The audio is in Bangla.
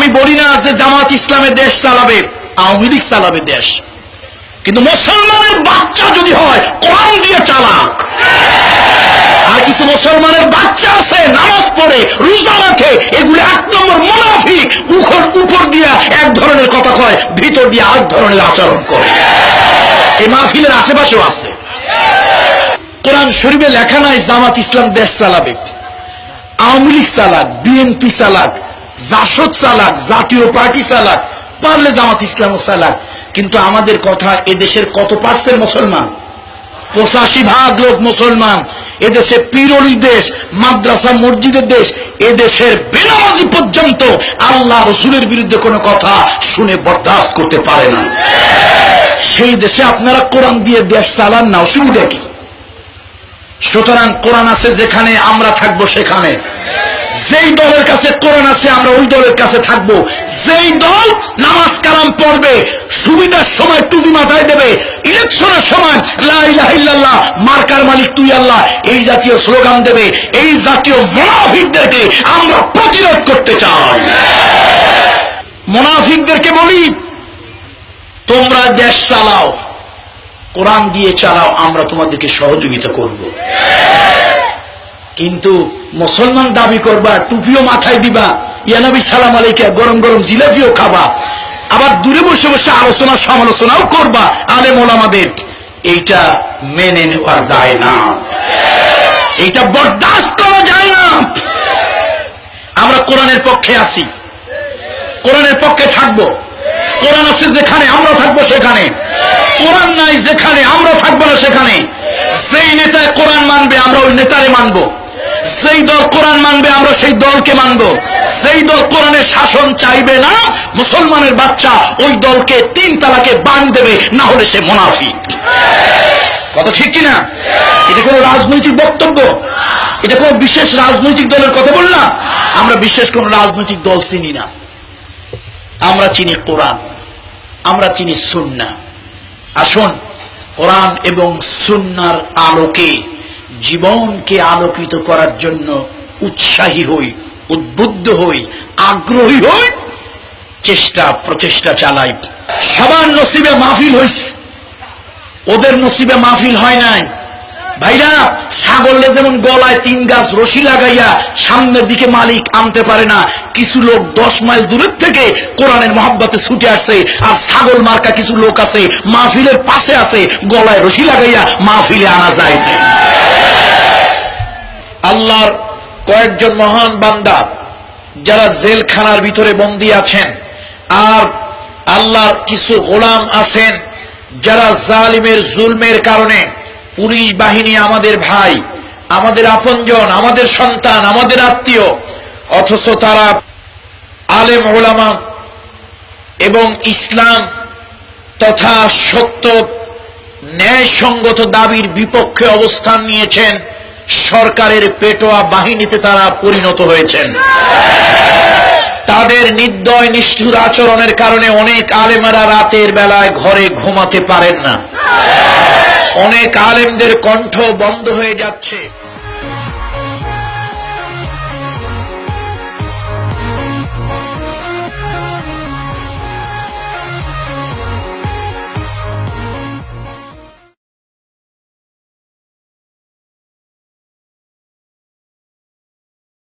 আমি বলি না যে জামাত ইসলামের দেশ চালাবে, আওয়ামী লীগ চালাবে দেশ। কিন্তু মুসলমানের বাচ্চা যদি হয়, কোরআন দিয়ে চালাক। আর কিছু মুসলমানের বাচ্চা আছে, নামাজ পড়ে, রোজা রাখে, এগুলো এক নম্বর মুনাফিক উপর উপর দিয়া এক ধরনের কথা কয়, ভিতর দিয়ে আরেক ধরনের আচরণ করে। এই মাহফিলের আশেপাশেও আছে। কোরআন শরীফে লেখা নাই জামাত ইসলাম দেশ চালাবে। আওয়ামী লীগ চালাক, বিএনপি চালাক জাসদ চালাক, জাতীয় পার্টি চালাক, পারলে জামাত ইসলাম চালাক। কিন্তু আমাদের কথা, এদেশের কত পার্সেন্ট মুসলমান? পঁচাশি ভাগ লোক মুসলমান। এদেশে পিরলি দেশ, মাদ্রাসা মসজিদের দেশ, এদেশের বেনামাজি পর্যন্ত আল্লাহ রসুলের বিরুদ্ধে কোনো কথা শুনে বরদাস্ত করতে পারে না। সেই দেশে আপনারা কোরআন দিয়ে দেশ চালান না, অসুবিধা কি? সুতরাং কোরআন আছে যেখানে আমরা থাকব সেখানে। যেই দলের কাছে কোরআন আছে, আমরা ওই দলের কাছে থাকব। যেই দল নামাজ কালাম পড়বে, সুবিধার সময় টুপি মাথায় দেবে, ইলেকশনের সময় লা ইলাহা ইল্লাল্লাহ, মার্কার মালিক তুই আল্লাহ, এই জাতীয় স্লোগান দেবে, এই জাতীয় মুনাফিকদেরকে আমরা প্রতিরোধ করতে চাই। মুনাফিকদেরকে বলি, তোমরা দেশ চালাও, কোরআন দিয়ে চালাও, আমরা তোমাদেরকে সহযোগিতা করব। কিন্তু মুসলমান দাবি করবা, টুপিও মাথায় দিবা ইয়ানবী সালাম আলাইকে, গরম গরম জিলাপিও খাবা, আবার দূরে বসে বসে আলোচনা সমালোচনাও করবা আলে মোলামাদের এইটা মেনে নেওয়া যায় না। এইটা বরদাস্ত করা যায় না। আমরা কোরআনের পক্ষে আছি। কোরআনের পক্ষে থাকব। কোরআন আছে যেখানে আমরা থাকব সেখানে। কোরআন নাই যেখানে আমরা থাকব না সেখানে। সেই নেতা কোরআন মানবে, আমরা ওই নেতারে মানবো। সেই দল কোরআন মানবে, আমরা সেই দলকে মানবো। সেই দল কোরআনের শাসন চাইবে না, মুসলমানের বাচ্চা ওই দলকে তিন তালাকে বান দেবে, না হলে সে মোনাফিক। কথা ঠিক কিনা? এটা কোনো রাজনৈতিক বক্তব্য? এটা কোনো বিশেষ রাজনৈতিক দলের কথা বললাম আমরা বিশেষ কোন রাজনৈতিক দল চিনি না। আমরা চিনি কোরআন। আমরা চিনি সুন্না। আসুন, কোরআন এবং সুন্নার আলোকে জীবনকে আলোকিত করার জন্য উৎসাহী হই, উদ্বুদ্ধ হই, আগ্রহী হই, চেষ্টা, প্রচেষ্টা চালাই। সবার নসিবে মাহফিল হইছে। ওদের নসিবে মাহফিল হয় নাই। ভাইরা, ছাগলে যেমন গলায় তিন গাছ রশি লাগাইয়া সামনের দিকে মালিক আনতে পারে না, কিছু লোক দশ মাইল দূরের থেকে কোরআনের মহাব্বতে ছুটে আসছে, আর ছাগল মার্কা কিছু লোক আছে, মাহফিলের পাশে আছে, গলায় রশি লাগাইয়া মাহফিলে আনা যায় আল্লাহর কয়েকজন মহান বান্দা যারা জেলখানার ভিতরে বন্দী আছেন আর আল্লাহর কিছু গোলাম আছেন যারা জালিমের জুলমের কারণে পুলিশ বাহিনী আমাদের ভাই, আমাদের আপনজন, আমাদের সন্তান, আমাদের আত্মীয়, অথচ তারা আলেম, ওলামা এবং ইসলাম তথা সত্য ন্যায়সঙ্গত দাবির বিপক্ষে অবস্থান নিয়েছেন। সরকারের পেটোয়া বাহিনীতে তারা পরিণত হয়েছেন। তাদের নির্দয় নিষ্ঠুর আচরণের কারণে অনেক আলেমেরা রাতের বেলায় ঘরে ঘুমাতে পারেন না। অনেক আলেমদের কণ্ঠ বন্ধ হয়ে যাচ্ছে।